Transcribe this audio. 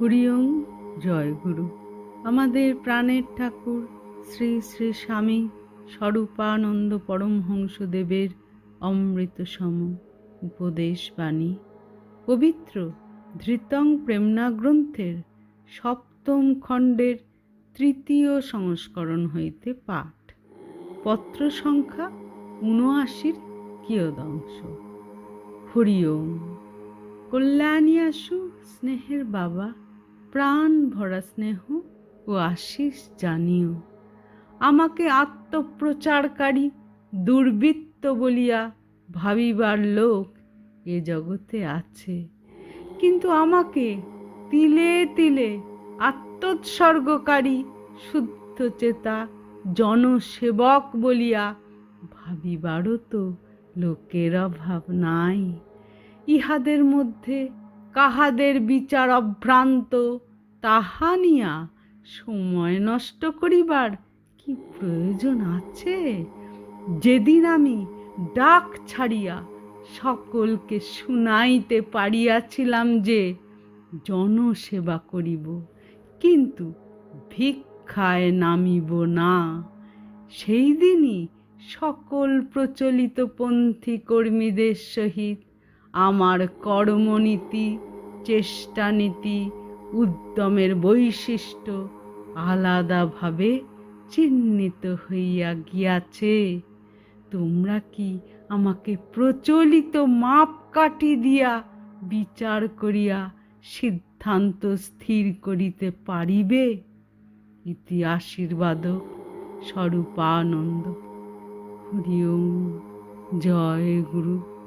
হরিওম, জয় গুরু। আমাদের প্রাণের ঠাকুর শ্রী শ্রী স্বামী স্বরূপানন্দ পরমহংসদেবের অমৃত সম উপদেশ বাণী। পবিত্র ধৃতং প্রেমনা গ্রন্থের সপ্তম খণ্ডের তৃতীয় সংস্করণ হইতে পাঠ। পত্র সংখ্যা উনআশির কিয়দংশ। হরি ওম কল্যাণী আসু, স্নেহের বাবা প্রাণ ভরা স্নেহ ও আশিস জানিও। আমাকে আত্মপ্রচারকারী, দুর্বৃত্ত বলিয়া ভাবিবার লোক এ জগতে আছে। কিন্তু আমাকে তিলে তিলে আত্মোৎসর্গকারী, শুদ্ধ চেতা, জনসেবক বলিয়া ভাবিবারও তো লোকের অভাব নাই। ইহাদের মধ্যে কাহাদের বিচার অভ্রান্ত তাহা নিয়া সময় নষ্ট করিবার কি প্রয়োজন আছে? যেদিন আমি ডাক ছাড়িয়া সকলকে শুনাইতে পারিয়াছিলাম যে জনসেবা করিব, কিন্তু ভিক্ষায় নামিব না। সেই দিনই সকল প্রচলিত পন্থী কর্মীদের সহিত আমার কর্মনীতি, চেষ্টানীতি উদ্যমের বৈশিষ্ট্য আলাদাভাবে চিহ্নিত হইয়া গিয়াছে। তোমরা কি আমাকে প্রচলিত মাপকাঠি দিয়া বিচার করিয়া সিদ্ধান্ত স্থির করিতে পারিবে? ইতি আশীর্বাদক স্বরূপানন্দ। হরি ওম জয় গুরু।